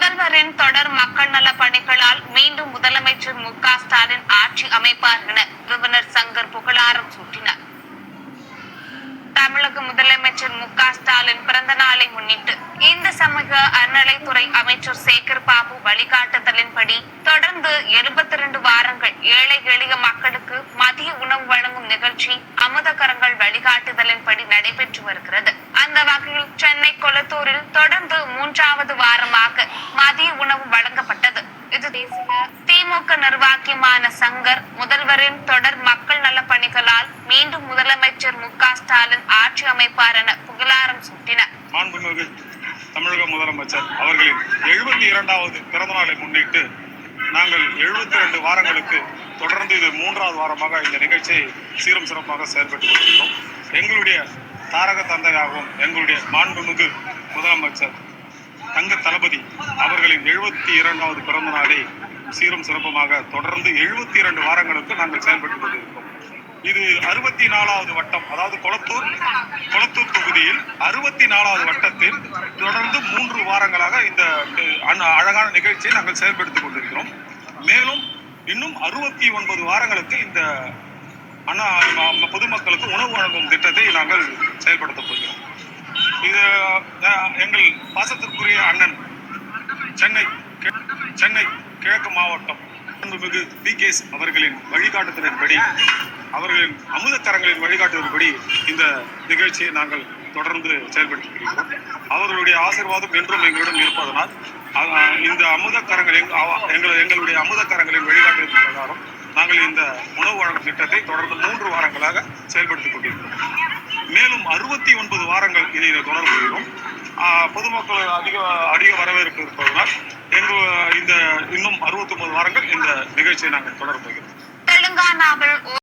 முதல்வரின் தொடர் மக்கள் நல பணிகளால் மீண்டும் முதலமைச்சர் மு க ஸ்டாலின் ஆட்சி அமைப்பார் என நிறுவனர் சங்கர் புகழாரம் சூட்டினார். தமிழக முதலமைச்சர் மு க ஸ்டாலின் பிறந்த நாளை முன்னிட்டு இந்து சமூக அறநிலைத்துறை அமைச்சர் சேகர் பாபு வழிகாட்டுதலின்படி தொடர்ந்து எழுபத்தி ரெண்டு வாரங்கள் ஏழை எளிய மக்களுக்கு மதிய உணவு வழங்கும் நிகழ்ச்சி அமுதகரங்கள் வழிகாட்டுதலின்படி நடைபெற்று வருகிறது. அந்த வகையில் சென்னை கொளத்தூரில் தொடர்ந்து மூன்றாவது வாரமாக மதிய உணவு வழங்கப்பட்டது இது தேசிய திமுக நிர்வாகியமான சங்கர் முதல்வரின் தொடர் மக்கள் நல பணிகளால் மீண்டும் முதலமைச்சர் மு க ஸ்டாலின் ஆட்சி அமைப்பார் என புகழாரம் சூட்டினார். மாண்புமிகு தமிழக முதலமைச்சர் அவர்களின் எழுபத்தி இரண்டாவது பிறந்த நாளை முன்னிட்டு நாங்கள் எழுபத்தி ரெண்டு வாரங்களுக்கு தொடர்ந்து இது மூன்றாவது வாரமாக இந்த நிகழ்ச்சியை சீரும் சிறப்பாக செயல்பட்டு கொண்டிருக்கிறோம். எங்களுடைய தாரக தந்தையாகவும் எங்களுடைய மாண்புமிகு முதலமைச்சர் தங்க தளபதி அவர்களின் எழுபத்தி இரண்டாவது பிறந்த நாளை சீரும் சிறப்புமாக தொடர்ந்து எழுபத்தி இரண்டு வாரங்களுக்கு நாங்கள் செயல்பட்டு கொண்டிருக்கிறோம். இது அறுபத்தி நாலாவது வட்டம் அதாவது கொளத்தூர் கொளத்தூர் தொகுதியில் அறுபத்தி நாலாவது வட்டத்தில் தொடர்ந்து மூன்று வாரங்களாக இந்த அழகான நிகழ்ச்சியை நாங்கள் செயல்படுத்திக் கொண்டிருக்கிறோம். மேலும் இன்னும் அறுபத்தி ஒன்பது வாரங்களுக்கு இந்த அண்ணா பொதுமக்களுக்கு உணவு வழங்கும் திட்டத்தை நாங்கள் செயல்படுத்தப் போகிறோம். இது எங்கள் பாசத்திற்குரிய அண்ணன் சென்னை சென்னை கிழக்கு மாவட்டம் மிகு பி கேஸ் அவர்களின் வழிகாட்டுதலின்படி அவர்களின் அமுதக்கரங்களின் வழிகாட்டுதலின்படி இந்த நிகழ்ச்சியை நாங்கள் தொடர்ந்து செயல்படுத்தி அவர்களுடைய ஆசீர்வாதம் என்றும் எங்களுடன் இருப்பதனால் இந்த அமுதக்கரங்கள் எங்க- எங்கள் எங்களுடைய அமுதக்கரங்களின் வழிகாட்டுதல் பிரகாரம் நாங்கள் இந்த உணவு வழங்கும் திட்டத்தை தொடர்ந்து மூன்று வாரங்களாக செயல்படுத்திக் கொண்டிருக்கிறோம். மேலும் அறுபத்தி ஒன்பது வாரங்கள் இதை தொடர்பு பொதுமக்கள் அதிக அதிக வரவேற்பு இருப்பதனால் எங்க இந்த இன்னும் அறுபத்தி ஒன்பது வாரங்கள் இந்த நிகழ்ச்சியை நாங்கள் தொடர போகிறோம். தெலுங்கானாவில்